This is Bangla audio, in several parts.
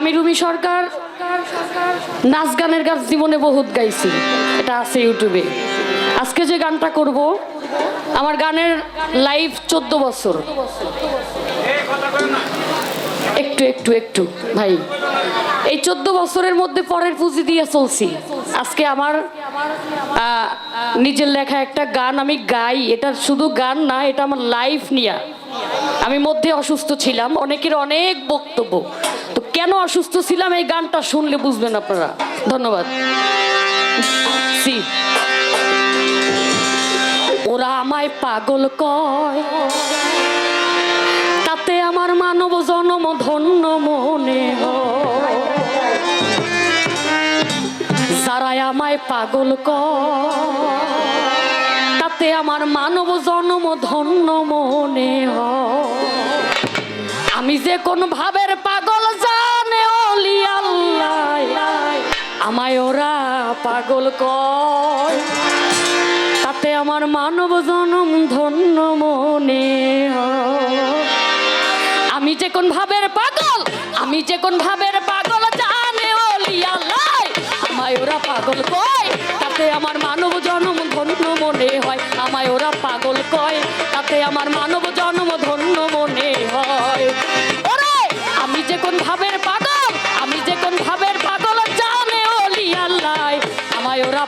আমি রুমি সরকার, নাচ গানের গান জীবনে বহুত গাইছি। এটা আছে ইউটিউবে। আজকে যে গানটা করব, আমার গানের লাইভ চোদ্দ বছর। একটু একটু একটু, ভাই। এই চোদ্দ বছরের মধ্যে পরের পুঁজি দিয়ে চলছি। আজকে আমার নিজের লেখা একটা গান আমি গাই। এটা শুধু গান না, এটা আমার লাইফ নিয়ে। আমি মধ্যে অসুস্থ ছিলাম। অনেকের অনেক বক্তব্য। কেন অসুস্থ ছিলাম? এই গানটা শুনলে বুঝবেন আপনারা। ধন্যবাদ। ওরা আমায় পাগল কয়। তাতে আমার মানব জনম ধন্য মনে যারা আমায় পাগল কয়, তাতে আমার মানব জনম ধন্য মনে হয়। আমি যে কোন ভাবের পাগল আমায় ওরা পাগল কয়। তাতে আমার মানব জনম ধন্য মনে আমি যে কোন ভাবের পাগল, আমি যে কোন ভাবের পাগল জানে আমায় ওরা পাগল কয়, তাতে আমার মানব জনম ধন্য মনে হয়। আমায় ওরা পাগল কয়, তাতে আমার মানব জনম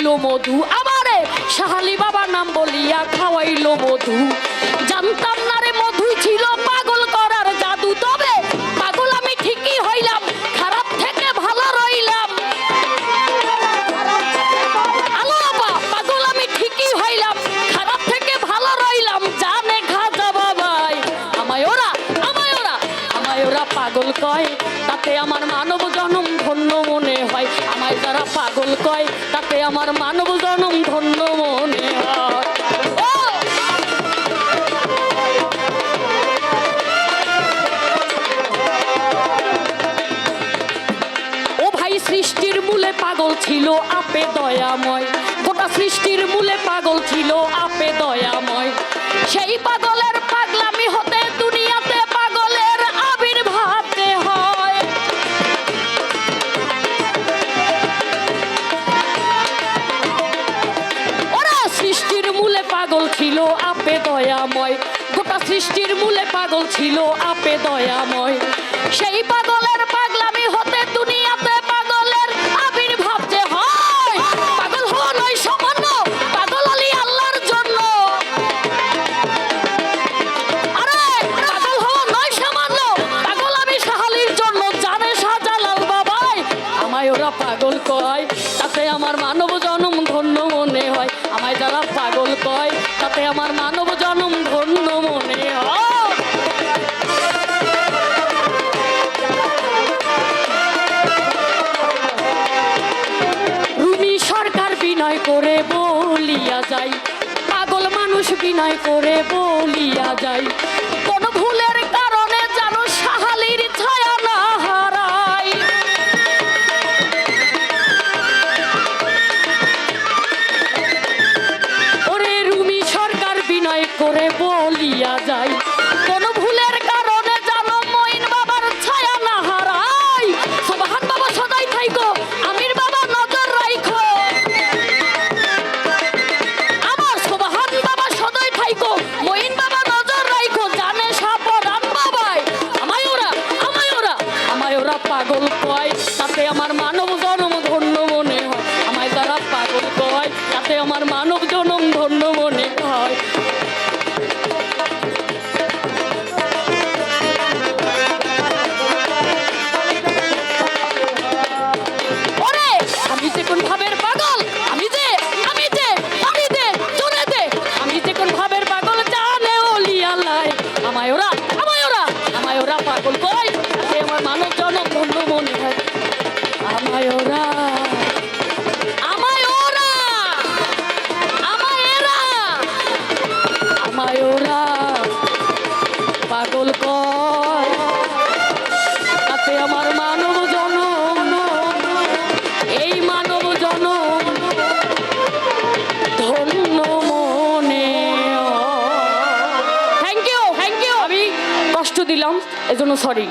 খাওয়াইলো মধু আমারে? সাহালি বাবার নাম বলিয়া খাওয়াইলো মধু। জানতাম না রে মধুই ছিল পাগল করার জাদু। তবে পাগল আমি ঠিকই হইলাম, খারাপ থেকে ভালো রইলাম। আলো বাবা, পাগল আমি ঠিকই হইলাম, খারাপ থেকে ভালো রইলাম, জানে খাজা বাবাই। আমায় ওরা আমায় ওরা আমায় ওরা পাগল কয়, তাতে আমার মানব জনম যারা পাগল কয়, তাতে আমার মানব জনম ধন্য মনে ও! ভাই, সৃষ্টির মূলে পাগল ছিল, আপে দয়াময়। গোটা সৃষ্টির মূলে পাগল ছিল, আপে দয়াময়। সেই পাগলের সৃষ্টির মূলে পাগল ছিল, আপে দয়াময়। সেই পাগলের পাগলামি হতে দুনিয়াতে পাগলের আবির্ভাব যে হয়, পাগল হওয়া নয় সামান্য, পাগল আলী আল্লাহর জন্য। আরে, পাগল হওয়া নয় সামান্য, পাগল আমি সাহালির জন্য জানে শাহজালাল বাবাই। আমায় ওরা পাগল কয়, তাতে আমার মানব জনম ধন্য মনে হয়। আমায় যারা পাগল কয়, তাতে আমার করে বলিয়া যাই। পাগল মানুষ বিনয় করে বলিয়া যাই। জনম ধন্য মনে হয়। আমি যে আমি যে আমি যে, আমি আমি আল্লাহ আমায় ওরা আমায় ওরা আমায় ওরা পাগল কয়। আমায় ওরা পাগল কয় তাতে আমার মানব জনম, এই মানব জনম ধন্য মনে। থ্যাংক ইউ থ্যাংক ইউ আমি কষ্ট দিলাম, এজন্য সরি